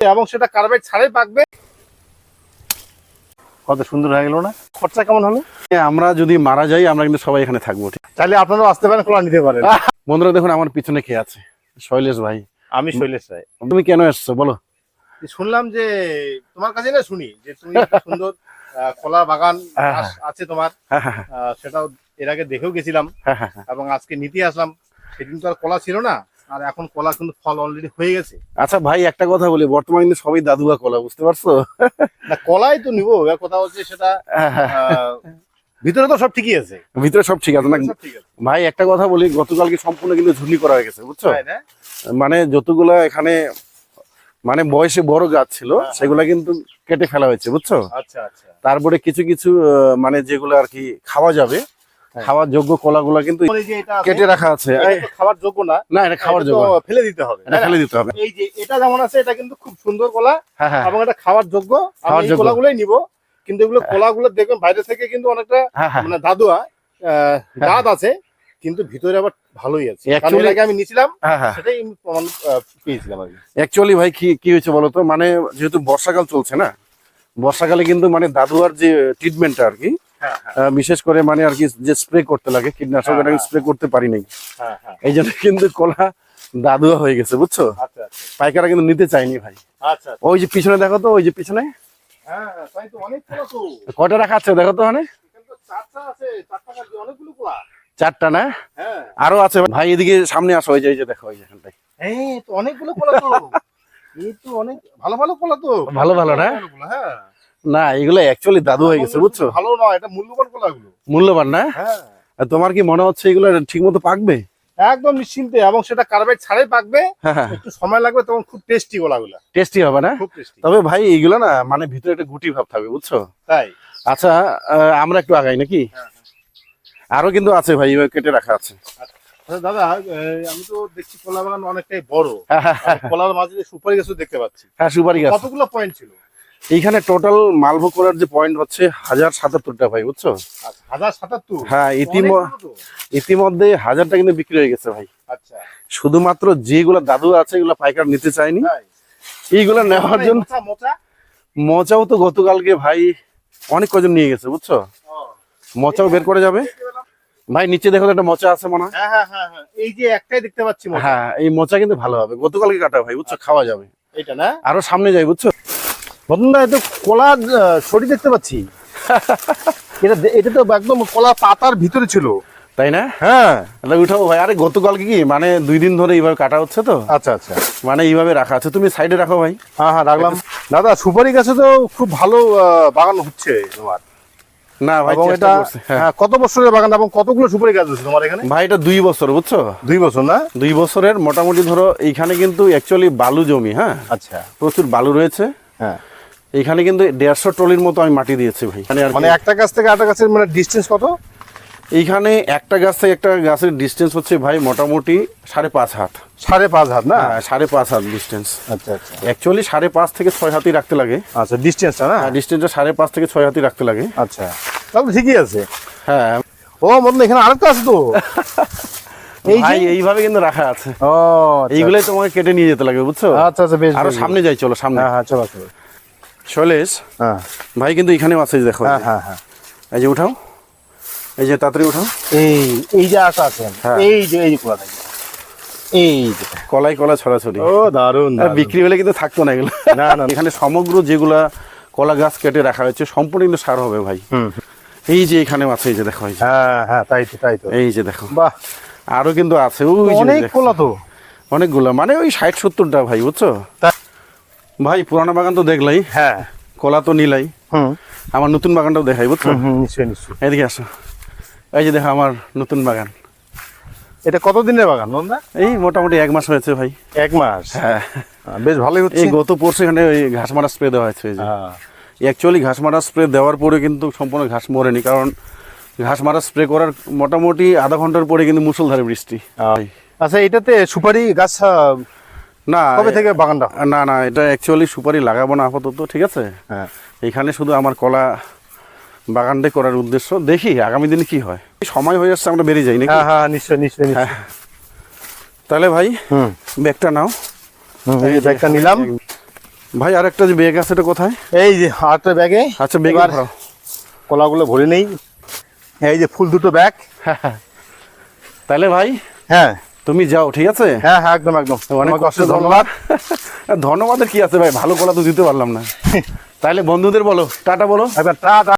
এবং সেটা কার্বাইড ছাড়াই পাকবে। কত সুন্দর হয়ে গেল না? খরচা কেমন হলো? আমরা যদি মারা যাই আমরা কিন্তু সবাই এখানে থাকব? চাইলে আপনারাও আসতে পারেন খোলা নিতে পারেন। বন্ধুরা দেখুন আমার পিছনে কে আছে? শৈলেশ ভাই। আমি শৈলেশ রায়। তুমি কেন এসছো বলো। শুনলাম যে তোমার কাছে না শুনি যে তুমি সুন্দর খোলা বাগান হ্যাঁ, আছে তোমার। হ্যাঁ হ্যাঁ সেটাও এর আগে দেখেও গেছিলাম। হ্যাঁ হ্যাঁ হ্যাঁ। এবং আজকে নিতে আসলাম। সেদিন তো আর কলা ছিল না। আর এখন কলা কিন্তু ফল অলরেডি হয়ে গেছে। আচ্ছা ভাই একটা কথা বলি বর্তমানে কিন্তু সবাই দাদুয়া কলা বুঝতে পারছ? না কলাই তো নিবো কথা হচ্ছে সেটা হ্যাঁ, হ্যাঁ। ভিতরে তো সব ঠিকই আছে। ভিতরে সব ঠিক আছে না? ভাই একটা কথা বলি গতকালকে সম্পূর্ণ কিন্তু ঝুলি করা হয়ে গেছে বুঝছ? মানে যতগুলা এখানে মানে বয়সে বড় গাছ ছিল হ্যাঁ, হ্যাঁ। সেগুলা কিন্তু কেটে ফেলা হয়েছে বুঝছ? আচ্ছা আচ্ছা। তারপরে কিছু কিছু মানে যেগুলো আর কি খাওয়া যাবে হ্যাঁ। খাওয়ার যোগ্য কলাগুলা কিন্তু কেটে রাখা আছে। তো খাওয়ার যোগ্য না। না এটা খাওয়ার যোগ্য ফেলে দিতে হবে। এটা ফেলে দিতে হবে। এই যে এটা যেমন আছে এটা কিন্তু খুব সুন্দর কলা। হ্যাঁ হ্যাঁ। এবং এটা খাওয়ার যোগ্য আমি খাওয়ার এই যোগ্য। কলাগুলোই নিব। কিন্তু এগুলো কলাগুলো দেখবেন বাইরে থেকে কিন্তু অনেকটা হ্যাঁ হ্যাঁ। মানে দাদুয়া দাঁত আছে কিন্তু ভিতরে আবার ভালোই আছে। আগে আমি নিছিলাম হ্যাঁ হ্যাঁ। সেটাই প্রমাণ পেয়েছিলাম কি। অ্যাকচুয়ালি ভাই কি কি হয়েছে বলতো? মানে যেহেতু বর্ষাকাল চলছে না বর্ষাকালে কিন্তু মানে দাদুয়ার যে ট্রিটমেন্টটা আর কি হ্যাঁ বিশেষ করে মানে আর কি যে স্প্রে করতে লাগে কীটনাশক হ্যাঁ, এটা হ্যাঁ। স্প্রে করতে পারি নাই। হ্যাঁ হ্যাঁ। এই জন্য কিন্তু কলা দাদুয়া হয়ে গেছে বুঝছ? আচ্ছা আচ্ছা। পাইকারা কিন্তু নিতে চাইনি ভাই। আচ্ছা ওই যে পিছনে দেখো তো ওই যে পিছনে। হ্যাঁ কয়টা রাখা আছে দেখো তো তো চারটা না? হ্যাঁ। আরও আছে ভাই। এদিকে সামনে আসো ওই যে দেখো ওই হ্যাঁ অনেকগুলো কলা তো। এই তো অনেক ভালো ভালো কলা তো। ভালো ভালো না? হ্যাঁ। না এগুলো অ্যাকচুয়ালি দাদু হয়ে গেছে বুঝছ? ভালো নয় এটা মূল্যবান কলাগুলো। মূল্যবান না? হ্যাঁ। তোমার কি মনে হচ্ছে এগুলো ঠিক মতো পাকবে? একদম নিশ্চিন্তে এবং সেটা কার্বাইড ছাড়াই পাকবে। হ্যাঁ হ্যাঁ। একটু সময় লাগবে তখন খুব টেস্টি কলাগুলো টেস্টি হবে না? তবে ভাই এইগুলো না মানে ভিতরে একটা গুটি ভাব থাকবে বুঝছ? তাই। আচ্ছা আমরা একটু আগাই নাকি? আরও কিন্তু আছে ভাই কেটে রাখা আছে। আচ্ছা, দাদা আমি তো দেখছি কলা বাগান অনেকটাই বড়। হ্যাঁ, হ্যাঁ, কলার মাঝে সুপারি গাছও দেখতে পাচ্ছি। হ্যাঁ সুপারি গাছ। কতগুলো পয়েন্ট ছিল? এইখানে টোটাল মালভোগ করার যে পয়েন্ট হচ্ছে হাজার সাতাত্তরটা ভাই বুঝছ? আচ্ছা, হাজার সাতাত্তর? হ্যাঁ। ইতিমধ্যে হাজারটা কিন্তু বিক্রি হয়ে গেছে ভাই। আচ্ছা। শুধুমাত্র যেগুলো দাদু আছে এগুলো পাইকার নিতে চায়নি। তাই? এইগুলো নেওয়ার জন্য মোচা, মোচা? মজাও তো গতকালকে ভাই অনেক কজন নিয়ে গেছে বুঝছ? মচাও বের করে যাবে। ভাই নিচে দেখো একটা মোচা আছে মনে হয়। হ্যাঁ হ্যাঁ হ্যাঁ এই যে একটাই দেখতে পাচ্ছি মোচা। হ্যাঁ এই মোচা কিন্তু ভালো হবে। গতকালকে কাটা ভাই বুঝছ? খাওয়া যাবে। এটা না? আরও সামনে যাই বুঝছ? কলার আহ, ছড়ি দেখতে পাচ্ছি। এটা এটা তো একদম কলা পাতার ভিতরে ছিল। তাই না? হ্যাঁ। তাহলে উঠাও ভাই আরে গতকালকে কি? মানে দুই দিন ধরে এইভাবে কাটা হচ্ছে তো? আচ্ছা আচ্ছা। মানে এইভাবে রাখা আছে। তুমি সাইডে রাখো ভাই। হ্যাঁ হ্যাঁ রাখলাম। দাদা সুপারি গাছে তো খুব ভালো বাগান হচ্ছে তোমার। না ভাই এটা হ্যাঁ। হ্যাঁ, কত বছরের বাগান? এবং কতগুলো সুপারি গাছ আছে তোমার এখানে? ভাই এটা দুই বছর বুঝছ? দুই বছর না? দুই বছরের মোটামুটি ধরো এইখানে কিন্তু অ্যাকচুয়ালি বালু জমি হ্যাঁ? আচ্ছা। প্রচুর বালু রয়েছে। হ্যাঁ। এইখানে কিন্তু দেড়শো ট্রলির মতো আমি মাটি দিয়েছি ভাই। মানে একটা গাছ থেকে আরেকটা গাছের মানে ডিস্টেন্স কত? এইখানে একটা গাছ থেকে একটা গাছের ডিস্টেন্স হচ্ছে ভাই মোটামুটি সাড়ে পাঁচ হাত। সাড়ে পাঁচ হাত না? হ্যাঁ, সাড়ে পাঁচ হাত ডিস্টেন্স আচ্ছা আচ্ছা। অ্যাকচুয়ালি সাড়ে পাঁচ থেকে ছয় হাতই রাখতে লাগে। আচ্ছা ডিস্টেন্সটা না? ডিস্টেন্সটা সাড়ে পাঁচ থেকে ছয় হাতই রাখতে লাগে। আচ্ছা তাহলে ঠিকই আছে। হ্যাঁ। ও মতন এখানে আরেকটা আছে তো? এইভাবে কিন্তু রাখা আছে। ও এইগুলোই তোমাকে কেটে নিয়ে যেতে লাগবে বুঝছ? আচ্ছা আচ্ছা বেশ আরও সামনে যাই চলো সামনে। হ্যাঁ হ্যাঁ চলো চলো। শৈলেশ হ্যাঁ। ভাই কিন্তু এখানেও আছে দেখো। হ্যাঁ হ্যাঁ হ্যাঁ। এই যে উঠাও। এই যে তাড়াতাড়ি উঠাও। এই এই যে আছেন হ্যাঁ। এই যে এই এই কলাই কলা ছড়াছড়ি। ও আর বিক্রি হলে কিন্তু থাকতো না এগুলো। না, না। এখানে সমগ্র যেগুলা কলা গাছ কেটে রাখা হয়েছে সম্পূর্ণ কিন্তু সার হবে ভাই। এই যে এখানে আছে এই যে দেখো হ্যাঁ হ্যাঁ তাই তো তাই তো। এই যে দেখো। বাহ। আরও কিন্তু আছে ওই অনেক। খোলা তো। অনেকগুলো। মানে ওই ষাট সত্তরটা ভাই বুঝছ? ভাই পুরানো বাগান তো দেখলাই। হ্যাঁ। কলা তো নিলাই। হুম। আমার নতুন বাগানটাও দেখাই বুঝছ? নিশ্চয়ই নিশ্চয়ই। এদিকে আসো। এই যে দেখো আমার নতুন বাগান। এটা কত দিনের বাগান নন্দা? এই মোটামুটি এক মাস হয়েছে ভাই। এক মাস? হ্যাঁ। বেশ ভালোই হচ্ছে। এই গত পরশু এখানে ওই ঘাস মারা স্প্রে দেওয়া হয়েছে হ্যাঁ। অ্যাকচুয়ালি ঘাস মারা স্প্রে দেওয়ার পরে কিন্তু সম্পূর্ণ ঘাস মরেনি কারণ ঘাস মারা স্প্রে করার মোটামুটি আধা ঘণ্টার পরে কিন্তু মুসলধারে বৃষ্টি। আচ্ছা এটাতে সুপারি গাছ না কবে থেকে বাগানটা? না না এটা অ্যাকচুয়ালি সুপারি লাগাবো না আপাতত ঠিক আছে? হ্যাঁ। এখানে শুধু আমার কলা বাগানটাই করার উদ্দেশ্য দেখি আগামী দিনে কি হয়। সময় হয়ে যাচ্ছে আমরা বেরিয়ে যাই নাকি? হ্যাঁ হ্যাঁ নিশ্চয়ই নিশ্চয়ই নিশ্চয়ই। তাহলে ভাই হুম। ব্যাগটা নাও। ব্যাগটা নিলাম। ভাই আর একটা যে ব্যাগ আছে এটা কোথায়? এই যে আটটা ব্যাগে। আচ্ছা ব্যাগে কলাগুলো ভরে নেই। এই যে ফুল দুটো ব্যাগ। হ্যাঁ। তাহলে ভাই হ্যাঁ। তুমি যাও ঠিক আছে? হ্যাঁ হ্যাঁ একদম একদম। অনেক কষ্ট ধন্যবাদ। ধন্যবাদের কি আছে ভাই? ভালো কলা তো দিতে পারলাম না। তাহলে বন্ধুদের বলো। টাটা বলো। একবার টা টা